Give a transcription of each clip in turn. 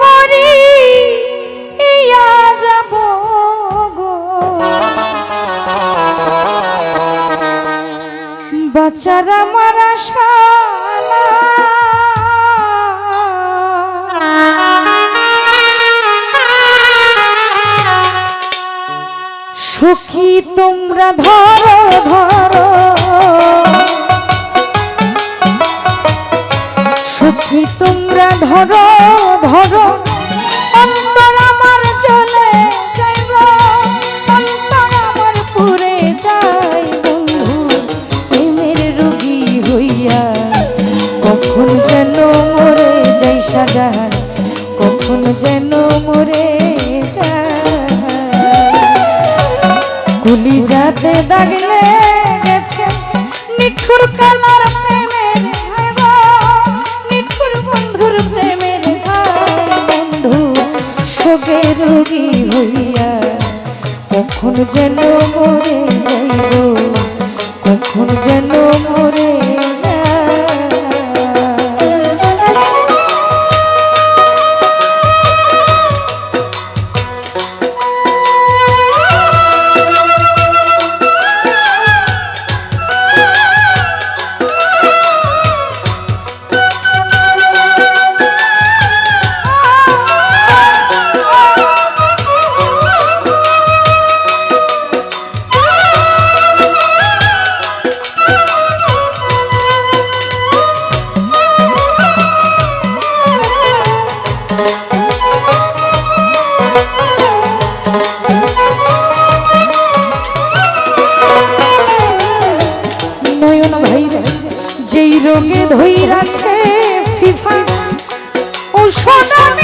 মরি ইয়া যাব গো। বাচ্চারা মারা শালা সখী তোমরা ধরো ধরো। সুখী তোমরা ধরো ধরো। অন্তর আমার চলে যাইব, অন্তর আমার পুরে যাই বন্ধু প্রেমের রোগী হইয়া কখন যেন মরে যাই সাজা, কখন যেন মরে গুলি যাতে দাগলে গেছে নিঠুর কালার শোকে রোগী হইয়া কখন যেন মরে যাইব কখন যেন মরে নয়ন ভাইরা যেই রোগে ধইরাছে ফিফা ও সোনামি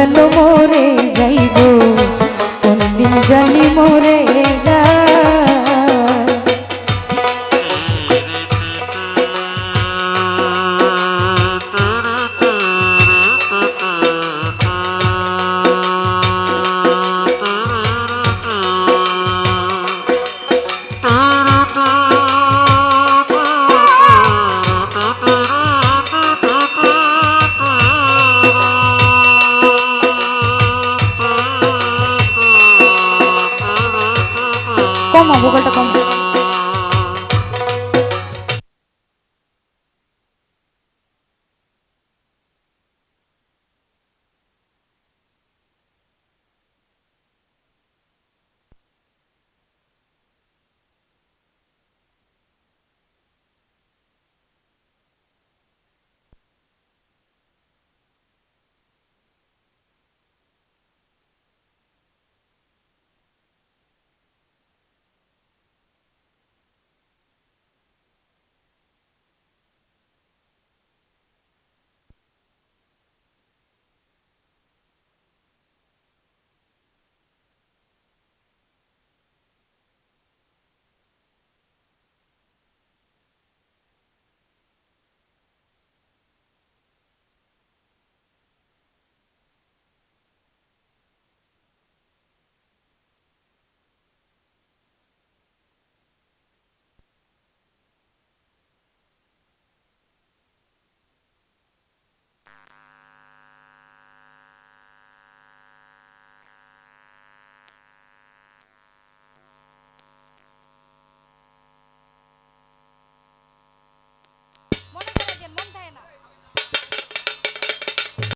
বন্ধুর শোকে